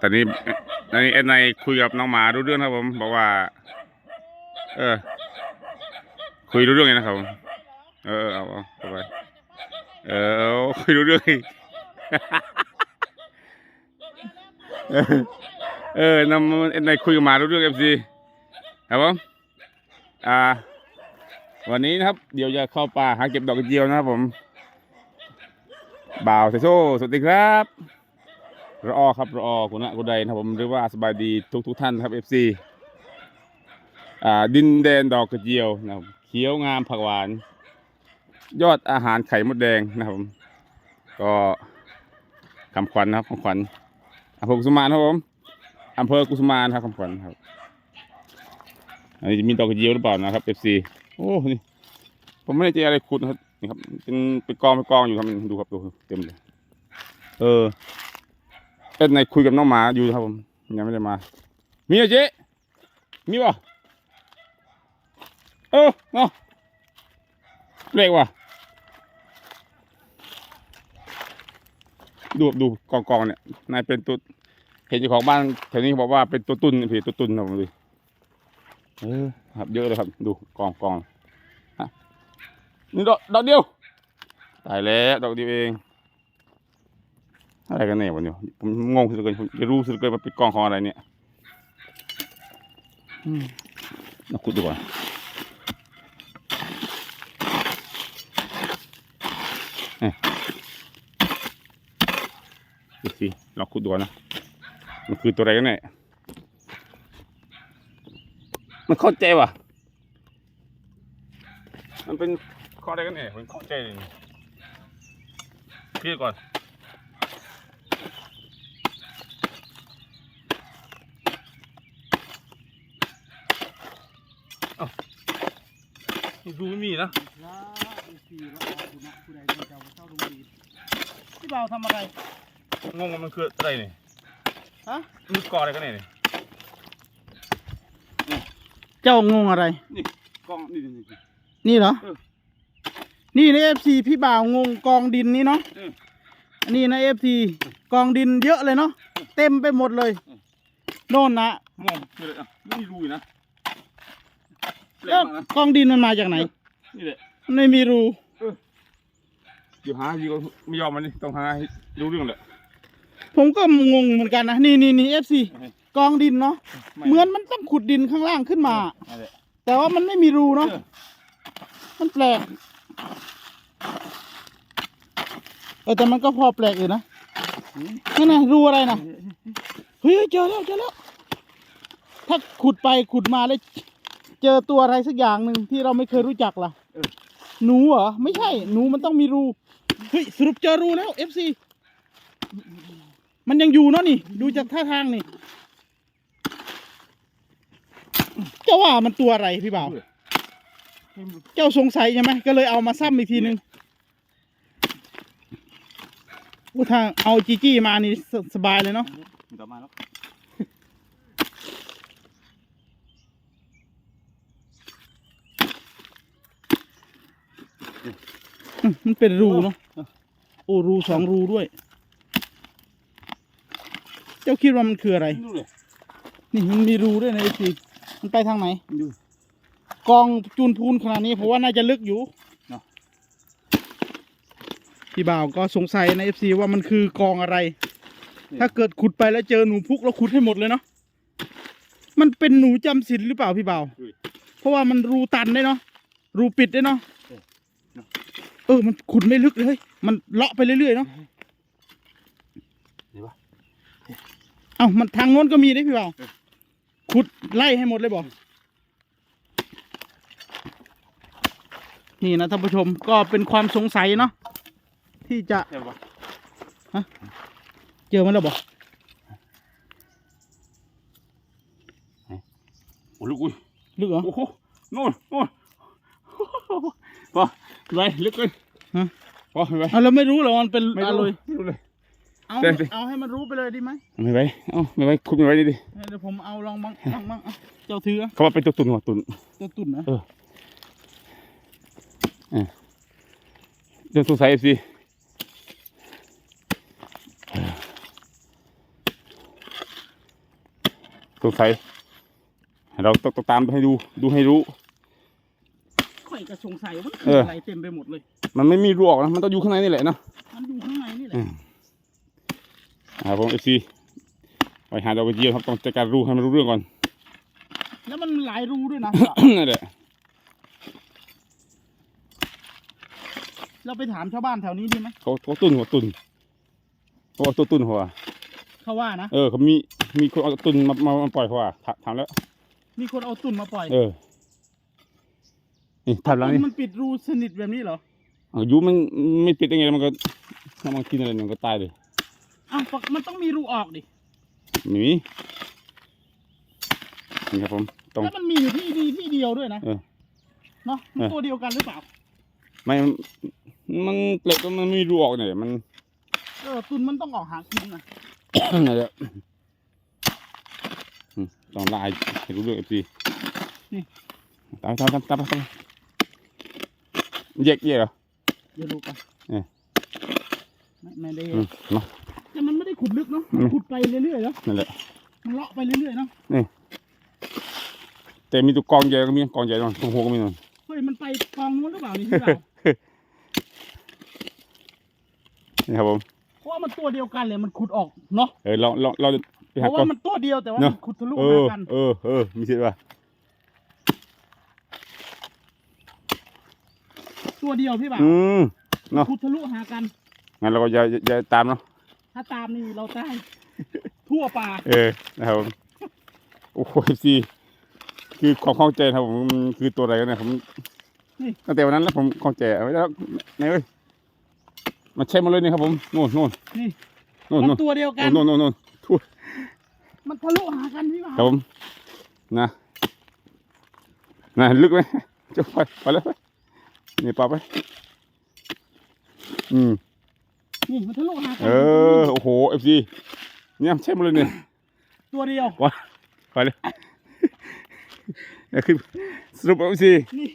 ตอนนี้ตอนนี้เอ็นไนคุยกับน้องหมารู้เรื่องครับผม บอกว่า เออ คุยรู้เรื่องเลยนะครับผมเออเอาเอาเอาไปเออคุยรู้เรื่องอีกเออเออนำเอ็นไนคุยกับหมารู้เรื่องเอฟซีครับผมอ่า วันนี้นะครับ เดี๋ยวจะเข้าป่าหาเก็บดอกกระเจียวนะครับผมบ่าวไซโซสวัสดีครับ รอครับรอคุณะคุณใดนะครับผมหรือว่าสบายดีทุกทุกท่านครับเอฟซีอ่าดินแดนดอกกระเจียวนะครับเขียวงามผักหวาน ยอดอาหารไข่มดแดงนะครับผมก็คำขวัญนะครับคำขวัญอำเภอกุสุมานครับผมอำเภอกุสุมานครับคำขวัญครับอันนี้จะมีดอกกระเจียวหรือเปล่านะครับเอฟซีโอ้นี่ผมไม่ได้เจออะไรขุดนะครับนี่ครับเป็นเป็นกองเป็นกองอยู่ครับดูครับดูเต็มเลยเออ เอ็ดในคุยกับน้องหมาอยู่ครับผมยังไม่ได้มา มีเหรเจ๊มีป่ะเออเนาะเล็กว่ะดูดูกองกองเนี่ยนายเป็นตัวเห็นเจ้าของบ้านแถวนี้บอกว่าเป็นตัวตุนพี่ตัวตุนนะผมดูเออครับเยอะเลยครับดูกองกองนี่ดอกดอกเดียวตายแล้วดอกเดียวเอง อะไรกันเนี่ยวันนี้ผมงงสุดเลยผมจะรู้สุดเลยว่าเป็นกองของอะไรเนี่ยอืมเราขุดดูก่อนเอ๊ะดูสิเราขุดดูก่อนนะมันคือตัวอะไรกันเนี่ยมันเข้าใจว่ะมันเป็นข้ออะไรกันเนี่ยผมเข้าใจเลยพี่ก่อน เอ้าดูไม่มีนะละสี่ละอคุณนะคุณใดจะเอาเข้าโรงเรียนพี่บ่าวทำอะไรงงว่ามันคืออะไรเนี่ยฮะมันกออะไรกันเนี่ยเจ้างงอะไร นี่กองนี่นี่นี่นี่เหรอ เออนี่ในเอฟซีพี่บ่าวงงกองดินนี่เนาะ เอออันนี้ในเอฟซีกองดินเยอะเลยเนาะ เต็มไปหมดเลยเออโน่นนะงงนี่เลยอะไม่มีรูอยู่นะเล็ก แล้วมากนะกองดินมันมาจากไหนนี่แหละมันไม่มีรูเดี๋ยวหาดีก็ไม่ยอมมันนี่ต้องหาให้รู้เรื่องแหละผมก็งงเหมือนกันนะนี่นี่นี่เอฟซีโอเคกองดินเนาะไเหมือนมันต้องขุดดินข้างล่างขึ้นมา นั่นแหละแต่ว่ามันไม่มีรูเนาะเออมันแปลกเออแต่มันก็พอแปลกอยู่นะนั่นนะรูอะไรนะเฮ้ยเจอแล้วเจอแล้วถ้าขุดไปขุดมาแล้ว เจอตัวอะไรสักอย่างหนึ่งที่เราไม่เคยรู้จักล่ะเออหนูเหรอ ไม่ใช่ หนูมันต้องมีรู เฮ้ย สรุปเจอรูแล้ว FC มันยังอยู่เนาะนี่ ดูจากท่าทางนี่เจ้าว่ามันตัวอะไรพี่บ่าว เจ้าสงสัยใช่ไหมก็เลยเอามาซ้ำอีกทีนึงอู้ทางเอาจีจี้มานี่สสบายเลยเนาะ อมาแล้วอืมมันเป็นรูเนาะโอ้รูสองรูด้วย เจ้าคิดว่ามันคืออะไร ดูเลยนี่มันมีรูด้วยนะไอซีมันไปทางไหน ดู กองจูนพูนขนาดนี้ผมว่าน่าจะลึกอยู่เนาะพี่บ่าวก็สงสัยในเอฟซีว่ามันคือกองอะไร ถ้าเกิดขุดไปแล้วเจอหนูพุกแล้วขุดให้หมดเลยเนาะมันเป็นหนูจำศีลหรือเปล่าพี่บ่าว อุ้ย เพราะว่ามันรูตันได้เนาะรูปิดได้เนาะ เออเนอะเออมันขุดไม่ลึกเลย มันเลาะไปเรื่อยๆเนาะนี่ปะเอ้ามันทางโน้นก็มีได้พี่บ่าวเออขุดไล่ให้หมดเลยบอกนี่นะท่านผู้ชมก็เป็นความสงสัยเนาะที่จะใช่ปะเจอมันแล้วบอกโอ้ลูกอุ้ยลึกเหรอโอ้โหนู่นนู่นพอ ไปลึกเลยฮะ พอไป เอาเราไม่รู้เหรอมันเป็นไม่อะรู้ไรไม่รู้เลย เอาเดี๋ยวดิ เอาให้มันรู้ไปเลยดีไหมไม่ไปเอ้าไม่ไปคุดไม่ไว้ดิดิเดี๋ยวผมเอาลองบ้างบ้างบ้างเอาเจ้าถือเอาเขาว่าเป็นตัวตุนหัวตุนตัวตุ่นนะเรื่องสงสัยเอฟซีสงสัยเราต้องต้องตามให้ดู ดูให้รู้ข่ อยก็สงสัยว่ามันเอคือออะไรเต็มไปหมดเลย มันไม่มีรูออกนะมันต้องอยู่ข้างในนี่แหละเนาะมันอยู่ข้างในนี่แหละอืมอ่าผมเอฟซีไปหาดอกกระเจียวครับต้องจัดการรูให้มันรู้เรื่องก่อน แล้วมันหลายรูด้วยนะ นั่นแหละเราไปถามชาวบ้านแถวนี้ดีไหมเขาเขาตุนหัวตุนเขาเอาตัวตุนหัวเขาว่านะเออเขามีมีคนเอาตุนมามามาปล่อยเขาว่าถถามแล้ว มีคนเอาตุ่นมาปล่อย เออ นี่ถามแล้วนี่มันปิดรูสนิทแบบนี้เหรออายุมันไม่ปิดยังไงมันก็ถ้ามันกินอะไรมันก็ตายเลยอ้าวปกมันต้องมีรูออกดิไม่มีนี่ครับผมต้องแล้วมันมีอยู่ที่ดีที่เดียวด้วยนะเออเนาะมันเออตัวเดียวกันหรือเปล่าไม่มันมันเปล็กมันไม่มีรูออกเนี่ยมันเออตุ่นมันต้องออกหากินนะนั่นแหละอืมต้องไล่ให้รู้เรื่องเอฟซีตามตามตามตามตาม แยกแยกเหรอเดี๋ยวดูกันเออไม่ไม่ได้อืมเนาะแต่มันไม่ได้ขุดลึกเนาะมันอืมขุดไปเรื่อยๆแล้วนั่นแหละมันเลาะไปเรื่อยๆเนาะแต่มีตัวกองใหญ่ก็มีกองใหญ่หน่อยตรงหัวก็มีหน่อยเฮ้ยมันไปกองนู้นหรือเปล่านี่ที่เรานี่ครับผมเพราะว่ามันตัวเดียวกันเลยมันขุดออกเนาะเออเราเราเราไปเพหาราะกอว่างมันตัวเดียวแต่ว่าเนอะมันขุดทะลุเอหาอกันเออเออมีสิทธิ์ป่ะ ตัวเดียวพี่บ่าวอืมเนอะขุดทะลุหากัน งั้นเราก็อย่าอย่าอย่าตามเนาะถ้าตามนี่เราตายทั่วป่าเออนะครับผมโอ้โหซีคือความเข้าใจครับผมมันคือตัวอะไรกันเนี่ยผมนี่ตั้งแต่วันนั้นแล้วผมเข้าใจเอาไว้แล้วไหนเว้ยมาใช้มาเลยนี่ครับผมนู่นนู่นนี่นู่นมันนู่นตัวเดียวกันนู่นนู่นนู่นทั่วมันทะลุหากันพี่บ่าวครับผมนะนะลึกไหมจะไปไปแล้วไป นี่ปลาไปอืมนี่มันทะลุหากัเออโอ้โหเอฟซีเนี่ยใช่มาเลยเนี่ยตัวเดียวว้าไปเลยนี่คือสรุปเอฟซีนี่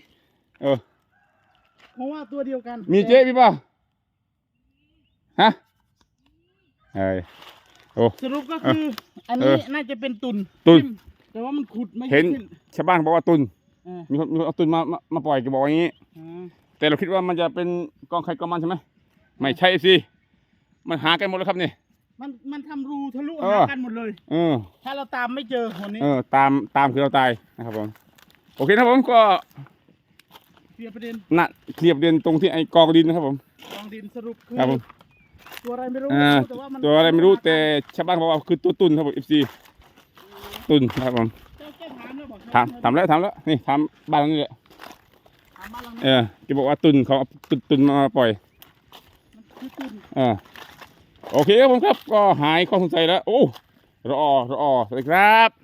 เออเพราะว่าตัวเดียวกันมีเจ๊พี่เปล่าฮะเอ้ยโอ้สรุปก็คือ อันเอนี้อน่าจะเป็นตุนตุ่นทิ่มแต่ว่ามันขุดไม่เห็นขึ้นชาวบ้านบอกว่าตุนเออมีคนมีคนเอาตุนมามามาปล่อยแกบอกว่าอย่างนี้อ่าแต่เราคิดว่ามันจะเป็นกองใครกองมันใช่ไหมไม่ใช่สิมันหากันหมดแล้วครับนี่ มันมันทำรูทะลุเอหาอ กันหมดเลย เออ ถ้าเราตามไม่เจอคนนี้เออ ตามตามคือเราตายนะครับผมโอเคนะครับผมก็เคลียร์ประเด็นน่ะเคลียร์ประเด็นตรงที่ไอ้กองดินนะครับผม กองดินสรุปคือครับผม ตัวอะไรไม่รู้อ่าแต่ว่ามันตัวอะไรไม่รู้แต่ชาวบ้านบอกว่าคือตัวตุนครับผมเอฟซีตุนนะครับผม เจ้าเจ้าถามแล้วบอกถามถามแล้วถามแล้วนี่ถามบ้านหลังนี้แหละถามมาลังเอนี้อแกบอกว่าตุนเขาเอาตุนตุนมาปล่อย มันคือตุนเออโอเคครับผมครับก็หายข้อสงสัยแล้ว โอ้รอรอสวัสดีครับ